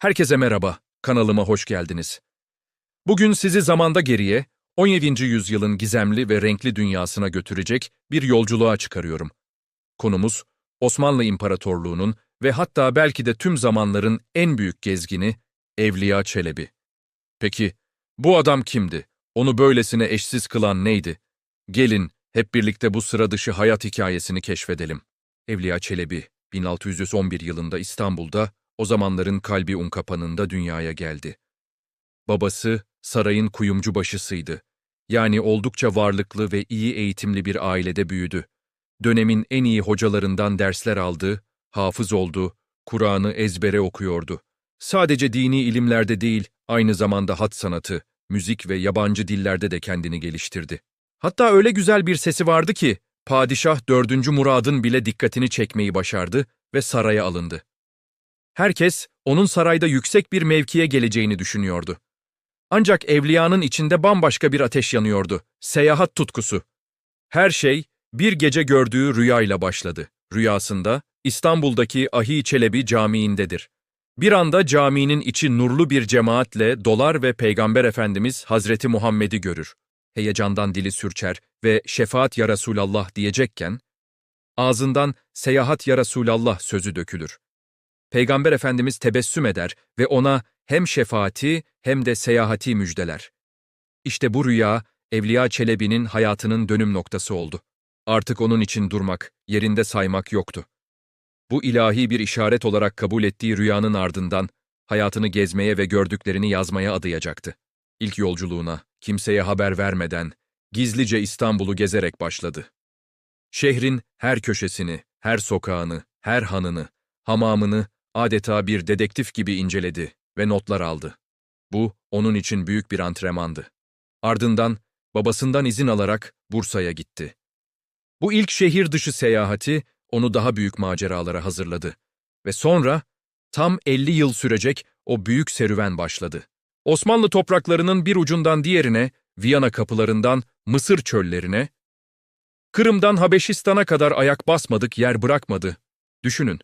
Herkese merhaba, kanalıma hoş geldiniz. Bugün sizi zamanda geriye, 17. yüzyılın gizemli ve renkli dünyasına götürecek bir yolculuğa çıkarıyorum. Konumuz, Osmanlı İmparatorluğu'nun ve hatta belki de tüm zamanların en büyük gezgini Evliya Çelebi. Peki, bu adam kimdi? Onu böylesine eşsiz kılan neydi? Gelin, hep birlikte bu sıra dışı hayat hikayesini keşfedelim. Evliya Çelebi, 1611 yılında İstanbul'da, o zamanların kalbi Unkapanı'nda dünyaya geldi. Babası, sarayın kuyumcu başısıydı. Yani oldukça varlıklı ve iyi eğitimli bir ailede büyüdü. Dönemin en iyi hocalarından dersler aldı, hafız oldu, Kur'an'ı ezbere okuyordu. Sadece dini ilimlerde değil, aynı zamanda hat sanatı, müzik ve yabancı dillerde de kendini geliştirdi. Hatta öyle güzel bir sesi vardı ki, Padişah 4. Murad'ın bile dikkatini çekmeyi başardı ve saraya alındı. Herkes onun sarayda yüksek bir mevkiye geleceğini düşünüyordu. Ancak evliyanın içinde bambaşka bir ateş yanıyordu, seyahat tutkusu. Her şey bir gece gördüğü rüyayla başladı. Rüyasında İstanbul'daki Ahi Çelebi Camii'ndedir. Bir anda caminin içi nurlu bir cemaatle dolar ve Peygamber Efendimiz Hazreti Muhammed'i görür. Heyecandan dili sürçer ve şefaat ya Resulallah diyecekken, ağzından seyahat ya Resulallah sözü dökülür. Peygamber Efendimiz tebessüm eder ve ona hem şefaati hem de seyahati müjdeler. İşte bu rüya, Evliya Çelebi'nin hayatının dönüm noktası oldu. Artık onun için durmak, yerinde saymak yoktu. Bu ilahi bir işaret olarak kabul ettiği rüyanın ardından, hayatını gezmeye ve gördüklerini yazmaya adayacaktı. İlk yolculuğuna, kimseye haber vermeden, gizlice İstanbul'u gezerek başladı. Şehrin her köşesini, her sokağını, her hanını, hamamını adeta bir dedektif gibi inceledi ve notlar aldı. Bu, onun için büyük bir antrenmandı. Ardından, babasından izin alarak Bursa'ya gitti. Bu ilk şehir dışı seyahati, onu daha büyük maceralara hazırladı. Ve sonra, tam 50 yıl sürecek o büyük serüven başladı. Osmanlı topraklarının bir ucundan diğerine, Viyana kapılarından Mısır çöllerine, Kırım'dan Habeşistan'a kadar ayak basmadık yer bırakmadı. Düşünün,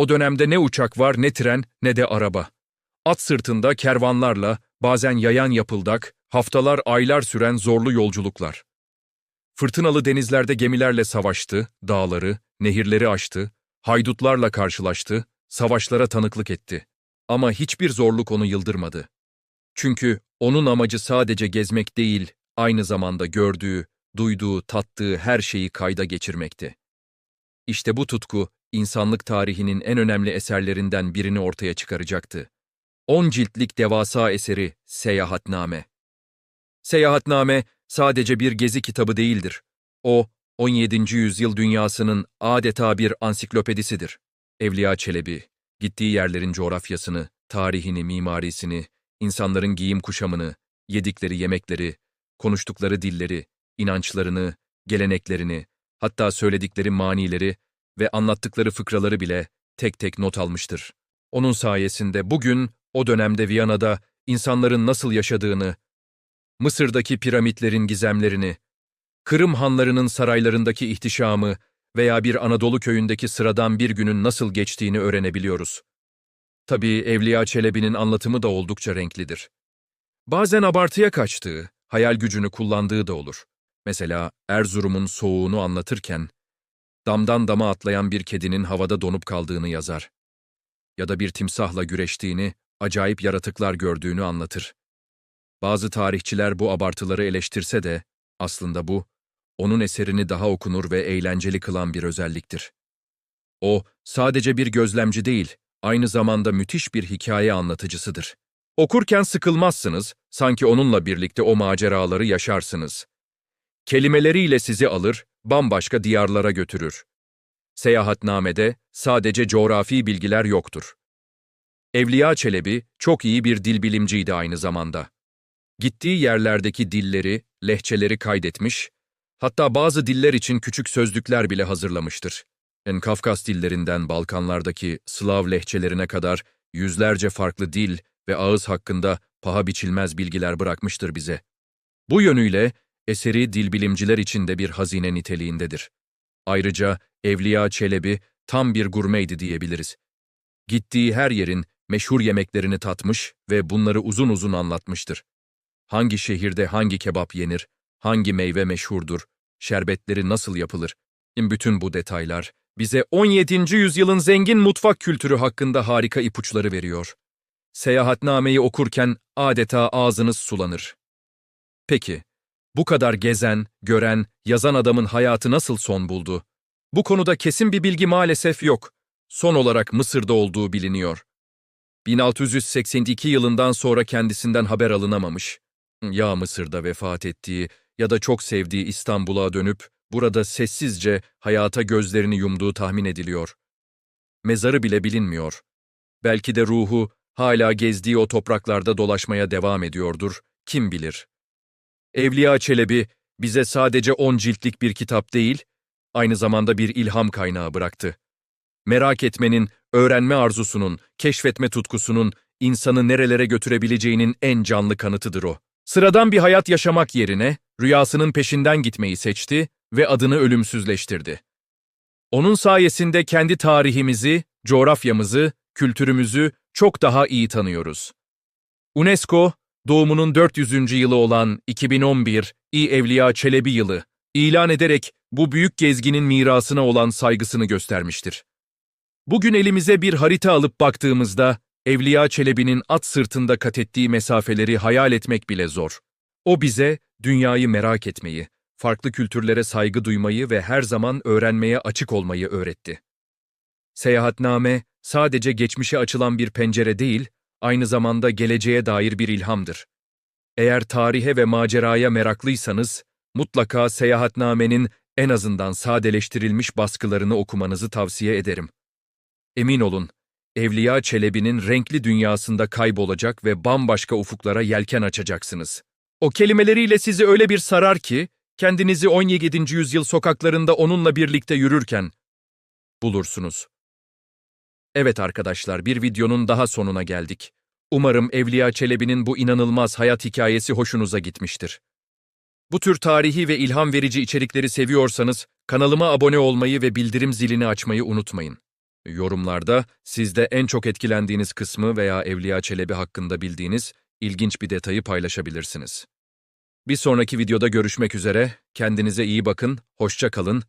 o dönemde ne uçak var ne tren ne de araba. At sırtında kervanlarla, bazen yayan yapıldak, haftalar aylar süren zorlu yolculuklar. Fırtınalı denizlerde gemilerle savaştı, dağları, nehirleri aştı, haydutlarla karşılaştı, savaşlara tanıklık etti. Ama hiçbir zorluk onu yıldırmadı. Çünkü onun amacı sadece gezmek değil, aynı zamanda gördüğü, duyduğu, tattığı her şeyi kayda geçirmekti. İşte bu tutku, insanlık tarihinin en önemli eserlerinden birini ortaya çıkaracaktı. On ciltlik devasa eseri Seyahatname. Seyahatname sadece bir gezi kitabı değildir. O, 17. yüzyıl dünyasının adeta bir ansiklopedisidir. Evliya Çelebi, gittiği yerlerin coğrafyasını, tarihini, mimarisini, insanların giyim kuşamını, yedikleri yemekleri, konuştukları dilleri, inançlarını, geleneklerini, hatta söyledikleri manileri ve anlattıkları fıkraları bile tek tek not almıştır. Onun sayesinde bugün o dönemde Viyana'da insanların nasıl yaşadığını, Mısır'daki piramitlerin gizemlerini, Kırım hanlarının saraylarındaki ihtişamı veya bir Anadolu köyündeki sıradan bir günün nasıl geçtiğini öğrenebiliyoruz. Tabii Evliya Çelebi'nin anlatımı da oldukça renklidir. Bazen abartıya kaçtığı, hayal gücünü kullandığı da olur. Mesela Erzurum'un soğuğunu anlatırken, damdan dama atlayan bir kedinin havada donup kaldığını yazar. Ya da bir timsahla güreştiğini, acayip yaratıklar gördüğünü anlatır. Bazı tarihçiler bu abartıları eleştirse de, aslında bu, onun eserini daha okunur ve eğlenceli kılan bir özelliktir. O, sadece bir gözlemci değil, aynı zamanda müthiş bir hikaye anlatıcısıdır. Okurken sıkılmazsınız, sanki onunla birlikte o maceraları yaşarsınız. Kelimeleriyle sizi alır, bambaşka diyarlara götürür. Seyahatnamede sadece coğrafi bilgiler yoktur. Evliya Çelebi çok iyi bir dil bilimciydi aynı zamanda. Gittiği yerlerdeki dilleri, lehçeleri kaydetmiş, hatta bazı diller için küçük sözlükler bile hazırlamıştır. En Kafkas dillerinden Balkanlardaki Slav lehçelerine kadar yüzlerce farklı dil ve ağız hakkında paha biçilmez bilgiler bırakmıştır bize. Bu yönüyle eseri dilbilimciler için de bir hazine niteliğindedir. Ayrıca Evliya Çelebi tam bir gurmeydi diyebiliriz. Gittiği her yerin meşhur yemeklerini tatmış ve bunları uzun uzun anlatmıştır. Hangi şehirde hangi kebap yenir, hangi meyve meşhurdur, şerbetleri nasıl yapılır? Bütün bu detaylar bize 17. yüzyılın zengin mutfak kültürü hakkında harika ipuçları veriyor. Seyahatnameyi okurken adeta ağzınız sulanır. Peki, bu kadar gezen, gören, yazan adamın hayatı nasıl son buldu? Bu konuda kesin bir bilgi maalesef yok. Son olarak Mısır'da olduğu biliniyor. 1682 yılından sonra kendisinden haber alınamamış. Ya Mısır'da vefat ettiği ya da çok sevdiği İstanbul'a dönüp burada sessizce hayata gözlerini yumduğu tahmin ediliyor. Mezarı bile bilinmiyor. Belki de ruhu hala gezdiği o topraklarda dolaşmaya devam ediyordur, kim bilir. Evliya Çelebi bize sadece on ciltlik bir kitap değil, aynı zamanda bir ilham kaynağı bıraktı. Merak etmenin, öğrenme arzusunun, keşfetme tutkusunun insanı nerelere götürebileceğinin en canlı kanıtıdır o. Sıradan bir hayat yaşamak yerine rüyasının peşinden gitmeyi seçti ve adını ölümsüzleştirdi. Onun sayesinde kendi tarihimizi, coğrafyamızı, kültürümüzü çok daha iyi tanıyoruz. UNESCO, doğumunun 400. yılı olan 2011 İ Evliya Çelebi yılı ilan ederek bu büyük gezginin mirasına olan saygısını göstermiştir. Bugün elimize bir harita alıp baktığımızda Evliya Çelebi'nin at sırtında kat ettiği mesafeleri hayal etmek bile zor. O bize dünyayı merak etmeyi, farklı kültürlere saygı duymayı ve her zaman öğrenmeye açık olmayı öğretti. Seyahatname sadece geçmişe açılan bir pencere değil, aynı zamanda geleceğe dair bir ilhamdır. Eğer tarihe ve maceraya meraklıysanız, mutlaka seyahatnamenin en azından sadeleştirilmiş baskılarını okumanızı tavsiye ederim. Emin olun, Evliya Çelebi'nin renkli dünyasında kaybolacak ve bambaşka ufuklara yelken açacaksınız. O kelimeleriyle sizi öyle bir sarar ki, kendinizi 17. yüzyıl sokaklarında onunla birlikte yürürken bulursunuz. Evet arkadaşlar, bir videonun daha sonuna geldik. Umarım Evliya Çelebi'nin bu inanılmaz hayat hikayesi hoşunuza gitmiştir. Bu tür tarihi ve ilham verici içerikleri seviyorsanız kanalıma abone olmayı ve bildirim zilini açmayı unutmayın. Yorumlarda sizde en çok etkilendiğiniz kısmı veya Evliya Çelebi hakkında bildiğiniz ilginç bir detayı paylaşabilirsiniz. Bir sonraki videoda görüşmek üzere, kendinize iyi bakın, hoşça kalın,